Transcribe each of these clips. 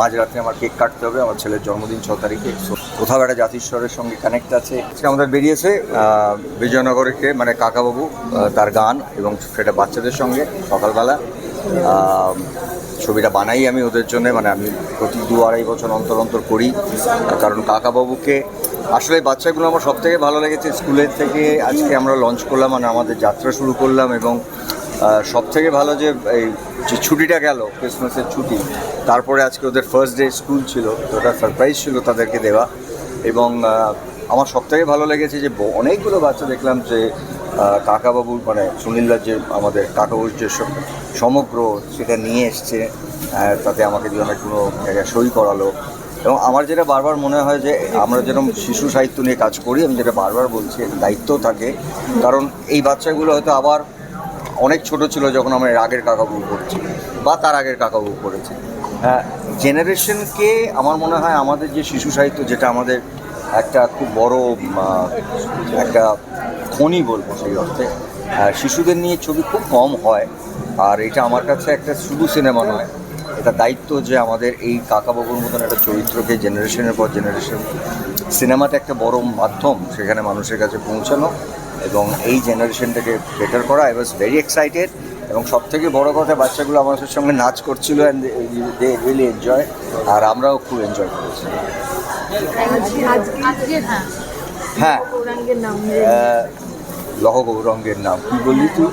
মাঝরাত্রে আমার কেক কাটতে হবে, আমার ছেলের জন্মদিন ছ তারিখে। কোথাও একটা জাতিস্বরের সঙ্গে কানেক্ট আছে? আজকে আমাদের বেরিয়েছে বিজয়নগরকে মানে কাকাবাবু তার গান এবং সেটা বাচ্চাদের সঙ্গে সকালবেলা। ছবিটা বানাই আমি ওদের জন্য মানে আমি প্রতি দু আড়াই বছর অন্তর অন্তর করি। কারণ কাকাবাবুকে, আসলে বাচ্চাগুলো আমার সব থেকে ভালো লেগেছে। স্কুলের থেকে আজকে আমরা লঞ্চ করলাম মানে আমাদের যাত্রা শুরু করলাম এবং সব থেকে ভালো যে এই যে ছুটিটা গেল, ক্রিসমাসের ছুটি, তারপরে আজকে ওদের ফার্স্ট ডে স্কুল ছিল, তো ওটা সারপ্রাইজ ছিল তাদেরকে দেওয়া। এবং আমার সব থেকে ভালো লেগেছে যে অনেকগুলো বাচ্চা দেখলাম যে কাকাবাবুর মানে সুনীলদার যে আমাদের কাকাবাবুর যে সমগ্র সেটা নিয়ে এসছে তাতে আমাকে দিয়ে অনেক কোনো জায়গায় সই করালো। এবং আমার যেটা বারবার মনে হয় যে, আমরা যেরকম শিশু সাহিত্য নিয়ে কাজ করি, আমি যেটা বারবার বলছি দায়িত্ব থাকে। কারণ এই বাচ্চাগুলো হয়তো আবার অনেক ছোট ছিল যখন আমরা আগের কাকাবু করেছি বা তার আগের কাকাবু করেছি জেনারেশনকে আমার মনে হয় আমাদের যে শিশু সাহিত্য যেটা আমাদের একটা খুব বড় একটা খনি বলব সেই অর্থে আহ, শিশুদের নিয়ে ছবি খুব কম হয়। আর এটা আমার কাছে একটা শুধু সিনেমা নয় এটা দায়িত্ব যে আমাদের এই কাকাবাবুর মতন একটা চরিত্রকে জেনারেশনের পর জেনারেশন সিনেমাটা একটা বড় মাধ্যম সেখানে মানুষের কাছে পৌঁছানো। এবং এই জেনারেশনটাকে বেটার করা আই ওয়াজ ভেরি এক্সাইটেড এবং সব থেকে বড় কথা, বাচ্চাগুলো আমাদের সঙ্গে নাচ করছিল অ্যান্ড দে রিয়েলি এনজয় আর আমরাও খুব এনজয় করেছি। হ্যাঁ। লহ গৌরঙ্গের নাম। কি বললি তুই?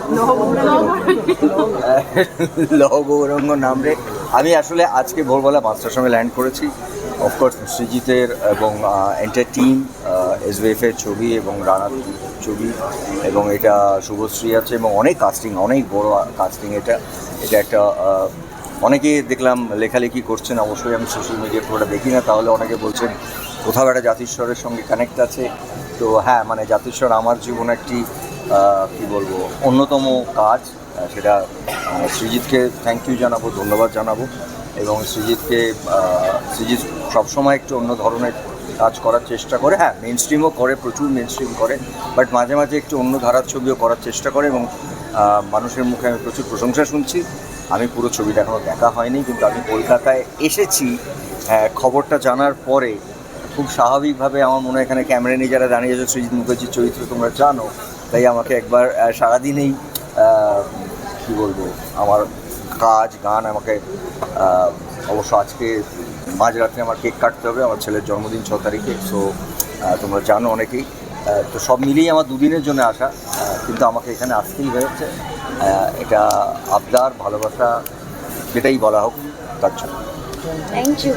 লহ গৌরঙ্গ নাম রে। আমি আসলে আজকে ভোরবেলা পাঁচটার সময় ল্যান্ড করেছি। অফকোর্স সৃজিতের এবং এন্টার টিম এসবিএফের ছবি এবং রানার ছবি এবং এটা শুভশ্রী আছে এবং অনেক কাস্টিং অনেক বড় কাস্টিং এটা। এটা একটা অনেকে দেখলাম লেখালেখি করছেন অবশ্যই আমি সোশ্যাল মিডিয়া পুরোটা দেখি না তাহলে অনেকে বলছেন কোথাও একটা জাতিস্বরের সঙ্গে কানেক্ট আছে। তো হ্যাঁ মানে জাতিস্বর আমার জীবনে একটি কি বলব অন্যতম কাজ সেটা আহ, সৃজিতকে থ্যাংক ইউ জানাব ধন্যবাদ জানাব এবং সৃজিতকে সৃজিত সবসময় একটু অন্য ধরনের কাজ করার চেষ্টা করে। হ্যাঁ মেন স্ট্রিমও করে প্রচুর মেন স্ট্রিম করে বাট মাঝে মাঝে একটু অন্য ধারার ছবিও করার চেষ্টা করে এবং মানুষের মুখে আমি প্রচুর প্রশংসা শুনছি। আমি পুরো ছবিটা এখনও দেখা হয়নি কিন্তু আমি কলকাতায় এসেছি। আহ, খবরটা জানার পরে খুব স্বাভাবিকভাবে আমার মনে হয় এখানে ক্যামেরা নিয়ে যারা দাঁড়িয়ে আছে সৃজিত মুখার্জির চরিত্র তোমরা জানো তাই আমাকে একবার সারাদিনেই কী বলব আমার কাজ গান আমাকে অবশ্য আজকে মাঝরাতে আমার কেক কাটতে হবে, আমার ছেলের জন্মদিন ছ তারিখে সো তোমরা জানো অনেকেই। তো সব মিলিয়ে আমার দুদিনের জন্য আসা কিন্তু আমাকে এখানে আসতেই হয়েছে। এটা আবদার, ভালোবাসা, যেটাই বলা হোক, তার জন্য। Thank you